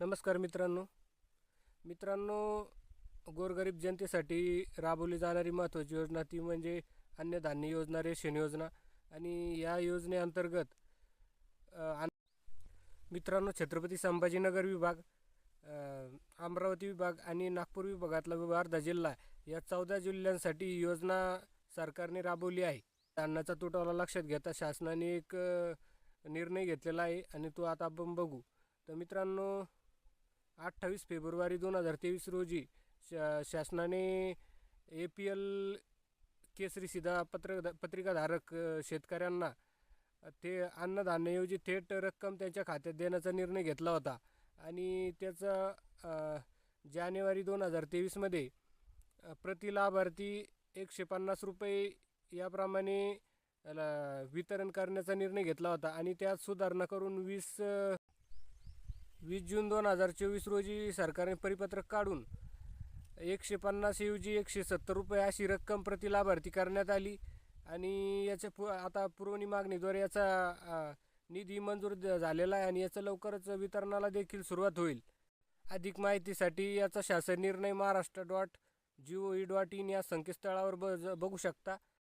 नमस्कार मित्रांनो. मित्रांनो गोरगरीब जनतेसाठी राबवली जाणारी महत्त्वाची योजना ती म्हणजे अन्नधान्य योजना रेशन योजना आणि या योजनेअंतर्गत मित्रांनो छत्रपती संभाजीनगर विभाग अमरावती विभाग आणि नागपूर विभागातला वर्धा जिल्हा या चौदा जिल्ह्यांसाठी ही योजना सरकारने राबवली आहे. अन्नाचा तुटवडा लक्षात घेता शासनाने एक निर्णय घेतलेला आहे आणि तो आता आपण बघू. तर मित्रांनो अठ्ठावीस फेब्रुवारी दोन हजार तेवीस रोजी शा शासनाने ए पी एल केसरी सिधा पत्र पत्रिकाधारक शेतकऱ्यांना अ, ते अन्नधान्यऐवजी थेट रक्कम त्यांच्या खात्यात देण्याचा निर्णय घेतला होता. आणि त्याचा जानेवारी दोन हजार तेवीसमध्ये प्रति लाभार्थी एकशे पन्नास रुपये याप्रमाणे वितरण करण्याचा निर्णय घेतला होता. आणि त्यात सुधारणा करून वीस वीस जून दोन हजार चोवीस रोजी सरकारने परिपत्रक काढून एकशे पन्नास ऐवजी एकशे सत्तर रुपये अशी रक्कम प्रति लाभार्थी करण्यात आली. आणि याच्या पु आता पुरवणी मागणीद्वारे याचा निधी मंजूर द- झालेला आहे आणि याचं लवकरच वितरणाला देखील सुरुवात होईल. अधिक माहितीसाठी याचा शासन निर्णय Maharashtra dot G O V dot in या संकेतस्थळावर ब बघू शकता.